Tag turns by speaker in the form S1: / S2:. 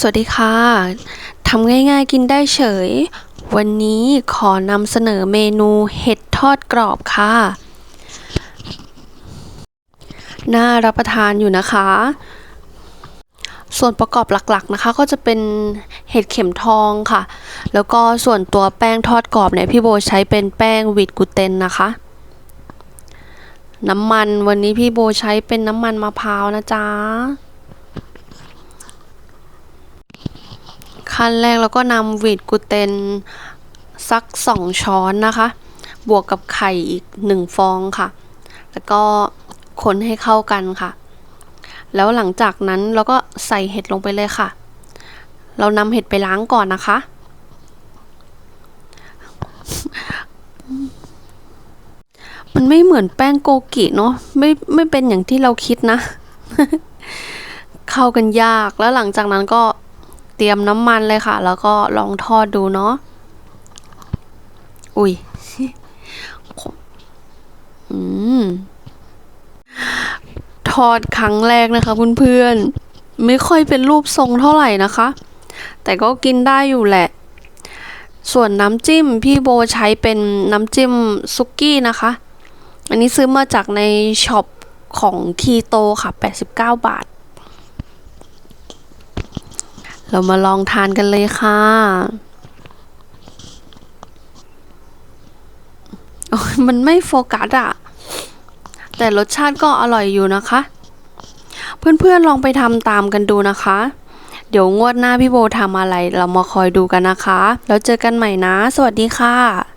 S1: สวัสดีค่ะ ทำง่ายๆกินได้เฉย วันนี้ขอนำเสนอเมนูเห็ดทอดกรอบค่ะ น่ารับประทานอยู่นะคะ ส่วนประกอบหลักๆนะคะ ก็จะเป็นเห็ดเข็มทองค่ะ แล้วก็ส่วนตัวแป้งทอดกรอบเนี่ยพี่โบใช้เป็นแป้งวิดกลูเตนนะคะ น้ำมันวันนี้พี่โบใช้เป็นน้ำมันมะพร้าวนะจ๊ะ ขั้นแรกเราก็นำวีดกูเตนสัก 2 ช้อนนะคะ บวกกับไข่อีก 1 ฟองค่ะ แล้วก็คนให้เข้ากันค่ะ แล้วหลังจากนั้นเราก็ใส่เห็ดลงไปเลยค่ะ เรานำเห็ดไปล้างก่อนนะคะ มันไม่เหมือนแป้งโกกิเนาะไม่ไม่เป็นอย่างที่เราคิดนะ เข้ากันยากแล้วหลังจากนั้นก็ เตรียมน้ำมันเลยค่ะ แล้วก็ลองทอดดูเนาะ อุ้ยอืม ทอดครั้งแรกนะคะเพื่อนๆ ไม่ค่อยเป็นรูปทรงเท่าไหร่นะคะ แต่ก็กินได้อยู่แหละ ส่วนน้ำจิ้มพี่โบใช้เป็นน้ำจิ้มซุกี้นะคะ อันนี้ซื้อมาจากในช็อปของคีโตค่ะ 89 บาท เรามาลองทานกันเลยค่ะมันไม่โฟกัสอะแต่รสชาติก็อร่อยอยู่นะคะ เพื่อนๆลองไปทำตามกันดูนะคะ เดี๋ยวงวดหน้าพี่โบทำอะไร เรามาคอยดูกันนะคะ แล้วเจอกันใหม่นะ สวัสดีค่ะ